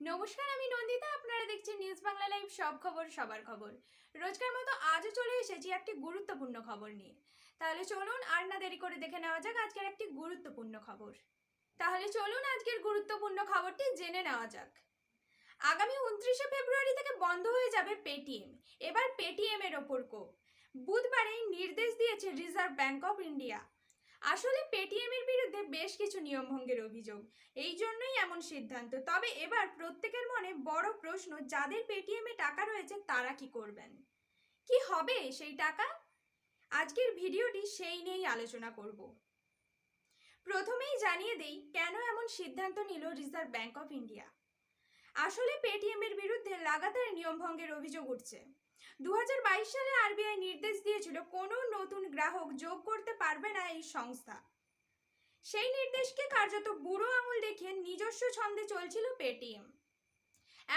নমস্কার, আমি নন্দিতা। আপনারা দেখছেন নিউজ বাংলা লাইভ সব খবর সবার খবর। রোজকার মতো আজও চলে এসেছি একটি গুরুত্বপূর্ণ খবর নিয়ে। তাহলে চলুন আর না দেরি করে দেখে নেওয়া যাক আজকের একটি গুরুত্বপূর্ণ খবর। তাহলে চলুন আজকের গুরুত্বপূর্ণ খবরটি জেনে নেওয়া যাক। আগামী উনত্রিশে ফেব্রুয়ারি থেকে বন্ধ হয়ে যাবে পেটিএম এবার পেটিএম এর ওপর কো বুধবারে নির্দেশ দিয়েছে রিজার্ভ ব্যাংক অফ ইন্ডিয়া আসলে পেটিএম এর বিরুদ্ধে বেশ কিছু নিয়মভঙ্গের অভিযোগ। এই জন্যই এমন সিদ্ধান্ত। তবে এবার প্রত্যেকের মনে বড় প্রশ্ন, যাদের পেটিএমে টাকা রয়েছে, তারা কি করবেন? কি হবে সেই টাকা? আজকের ভিডিওটি সেই নিয়েই আলোচনা করব। প্রথমেই জানিয়ে দেই, কেন এমন সিদ্ধান্ত নিল রিজার্ভ ব্যাংক অফ ইন্ডিয়া আসলে পেটিএম এর বিরুদ্ধে লাগাতার নিয়মভঙ্গের অভিযোগ উঠছে। দু হাজার বাইশ সালে আরবিআই নির্দেশ দিয়েছিল, কোনো নতুন গ্রাহক যোগ করতে পারবে না এই সংস্থা। সেই নির্দেশকে কার্যত বুড়ো আঙুল দেখিয়ে নিজস্ব ছন্দে চলছিল পেটিএম।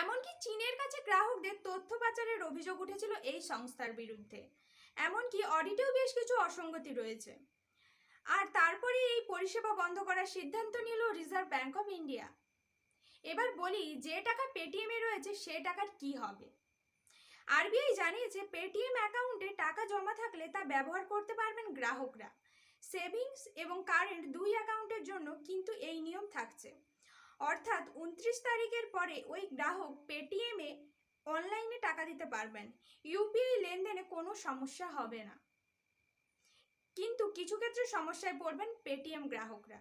এমনকি চীনের কাছে গ্রাহকদের তথ্য পাচারের অভিযোগ উঠেছিল এই সংস্থার বিরুদ্ধে। এমনকি অডিটেও বেশ কিছু অসঙ্গতি রয়েছে। আর তারপরে এই পরিষেবা বন্ধ করার সিদ্ধান্ত নিল রিজার্ভ ব্যাংক অফ ইন্ডিয়া। এবার বলি, যে টাকা পেটিএমে রয়েছে, সে টাকার কি হবে? আরবিআই জানিয়েছে, পেটিএম অ্যাকাউন্টে টাকা জমা থাকলে তা ব্যবহার করতে পারবেন গ্রাহকরা। সেভিংস এবং কারেন্ট দুই অ্যাকাউন্টের জন্য কিন্তু এই নিয়ম থাকছে। অর্থাৎ উনত্রিশ তারিখের পরে ওই গ্রাহক পেটিএমে অনলাইনে টাকা দিতে পারবেন। ইউপিআই লেনদেনে কোনো সমস্যা হবে না। কিন্তু কিছু ক্ষেত্রে সমস্যায় পড়বেন পেটিএম গ্রাহকরা।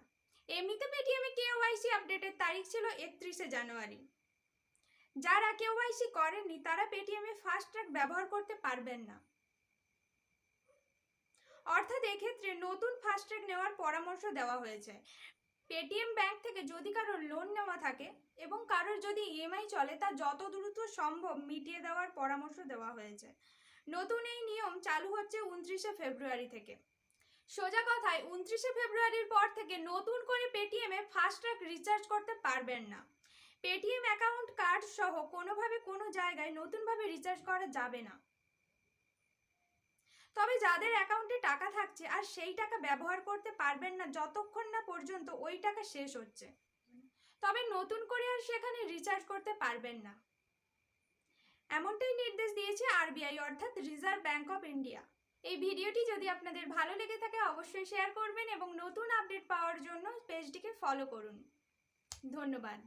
এমনিতে পেটিএমে কেওয়াইসি আপডেটের তারিখ ছিল একত্রিশে জানুয়ারি। যারা কেওয়াইসি করেননি, তারা পেটিএমে ফাস্ট ট্র্যাক ব্যবহার করতে পারবেন না। অর্থাৎ এক্ষেত্রে নতুন ফাস্ট ট্র্যাক নেওয়ার পরামর্শ দেওয়া হয়েছে। পেটিএম ব্যাংক থেকে যদি কারোর লোন নেওয়া থাকে এবং কারোর যদি ইএমআই চলে, তা যত দ্রুত সম্ভব মিটিয়ে দেওয়ার পরামর্শ দেওয়া হয়েছে। নতুন এই নিয়ম চালু হচ্ছে উনত্রিশে ফেব্রুয়ারি থেকে। সোজা কথায়, উনত্রিশে ফেব্রুয়ারির পর থেকে নতুন করে পেটিএমে ফাস্ট ট্র্যাক রিচার্জ করতে পারবেন না। পেটিএম অ্যাকাউন্ট কার্ড সহ কোনোভাবে কোনো জায়গায় নতুনভাবে রিচার্জ করা যাবে না। তবে যাদের অ্যাকাউন্টে টাকা থাকছে আর সেই টাকা ব্যবহার করতে পারবেন না যতক্ষণ না পর্যন্ত ওই টাকা শেষ হচ্ছে। তবে নতুন করে আর সেখানে রিচার্জ করতে পারবেন না। এমনটাই নির্দেশ দিয়েছে আরবিআই, অর্থাৎ রিজার্ভ ব্যাংক অফ ইন্ডিয়া। এই ভিডিওটি যদি আপনাদের ভালো লেগে থাকে, অবশ্যই শেয়ার করবেন এবং নতুন আপডেট পাওয়ার জন্য পেজটিকে ফলো করুন। ধন্যবাদ।